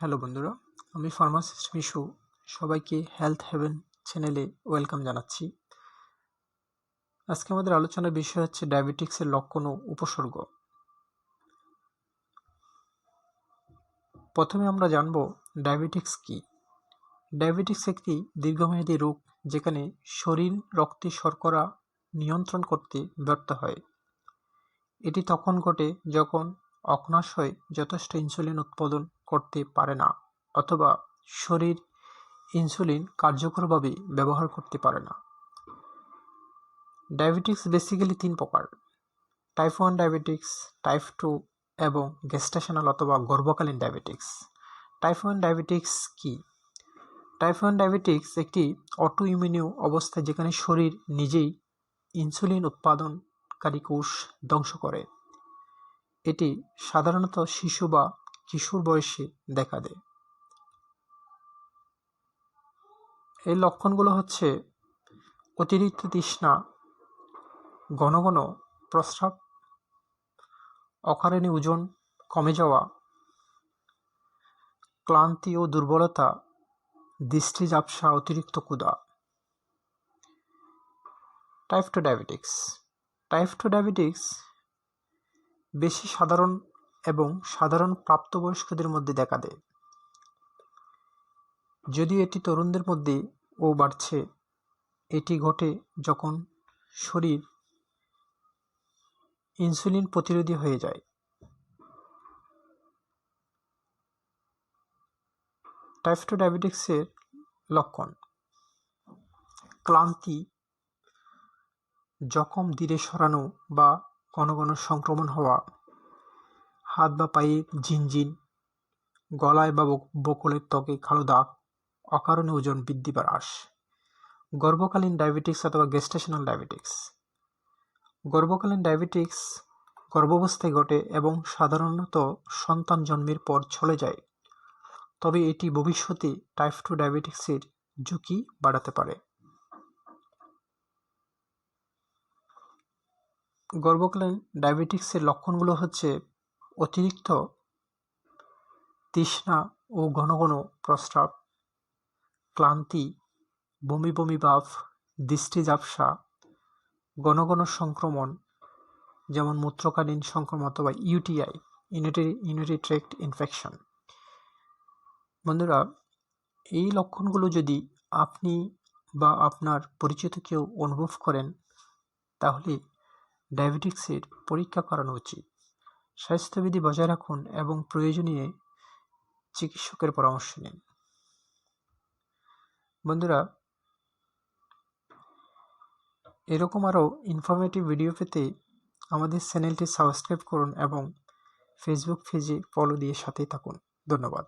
Hello বন্ধুরা, আমি pharmacist Mishu. সবাইকে হেলথ হেভেন চ্যানেলে ওয়েলকাম জানাচ্ছি। আজকে আমাদের আলোচনার বিষয় হচ্ছে ডায়াবেটিক্সের লক্ষণ ও উপসর্গ। প্রথমে আমরা জানব ডায়াবেটিক্স কি। ডায়াবেটিক্স একটি দীর্ঘমেয়াদী রোগ যেখানে শরীর, রক্তে শর্করা নিয়ন্ত্রণ করতে ব্যর্থ হয়। এটি তখন ঘটে যখন অগ্নাশয় যথেষ্ট ইনসুলিন উৎপাদন করতে পারে না, অথবা শরীর ইনসুলিন কার্যকরভাবে ব্যবহার করতে পারে না। ডায়াবেটিক্স বেসিক্যালি তিন প্রকার। Type one diabetics type two এবং গেস্টেশনাল অথবা গর্ভকালীন ডায়াবেটিক্স টাইপ ওয়ান ডায়াবেটিক্স কি? টাইপ ওয়ান ডায়াবেটিক্স একটি অটো ইমিউনিউ অবস্থা যেখানে শরীর নিজেই ইনসুলিন উৎপাদনকারী কোষ ধ্বংস করে। এটি সাধারণত শিশু বা কিশোর বয়সে দেখা দেয়। এই লক্ষণগুলো হচ্ছে অতিরিক্ত তৃষ্ণা, ঘন ঘন প্রস্রাব, অকারণে ওজন কমে যাওয়া, ক্লান্তি ও দুর্বলতা, দৃষ্টি ঝাপসা, অতিরিক্ত ক্ষুধা। Type two diabetics type two diabetics বেশি সাধারণ এবং সাধারণ প্রাপ্তবয়স্কদের মধ্যে দেখা দেয়। যদিও এটি তরুণদের মধ্যে ও বাড়ছে, এটি ঘটে যখন শরীর ইনসুলিন প্রতিরোধী হয়ে যায়। টাইপ টু ডায়াবেটিক্সের লক্ষণ ক্লান্তি, জখম, ধীরে সরানো বা ঘন ঘন সংক্রমণ হওয়া। হাত বা পায়ে ঝিনঝিন, গলায় বা বকলের ত্বকে কালো দাগ, অকারণে ওজন বৃদ্ধি বা হ্রাস। গর্ভকালীন ডায়াবেটিক্স অথবা গেস্টেশনাল ডায়াবেটিক্স গর্ভকালীন ডায়াবেটিক্স গর্ভাবস্থায় ঘটে এবং সাধারণত সন্তান জন্মের পর চলে যায়। তবে এটি ভবিষ্যতে টাইপ টু ডায়াবেটিক্সের ঝুঁকি বাড়াতে পারে। গর্ভকালীন ডায়াবেটিক্সের লক্ষণগুলো হচ্ছে অতিরিক্ত তৃষ্ণা ও ঘন ঘন প্রস্রাব, ক্লান্তি, বমি বমি ভাব, দৃষ্টি ঝাপসা, ঘন ঘন সংক্রমণ, যেমন মূত্রকালীন সংক্রমণ অথবা UTI unitary unitary tract infection. বন্ধুরা, এই লক্ষণগুলো যদি আপনি বা আপনার পরিচিত কেউ অনুভব করেন, তাহলে ডায়াবেটিক্সের পরীক্ষা করানো উচিত। স্বাস্থ্যবিধি বজায় রাখুন এবং প্রয়োজনীয় চিকিৎসকের পরামর্শ নিন। বন্ধুরা, এরকম আরও ইনফরমেটিভ ভিডিও পেতে আমাদের চ্যানেলটি সাবস্ক্রাইব করুন এবং ফেসবুক পেজে ফলো দিয়ে সাথেই থাকুন। ধন্যবাদ।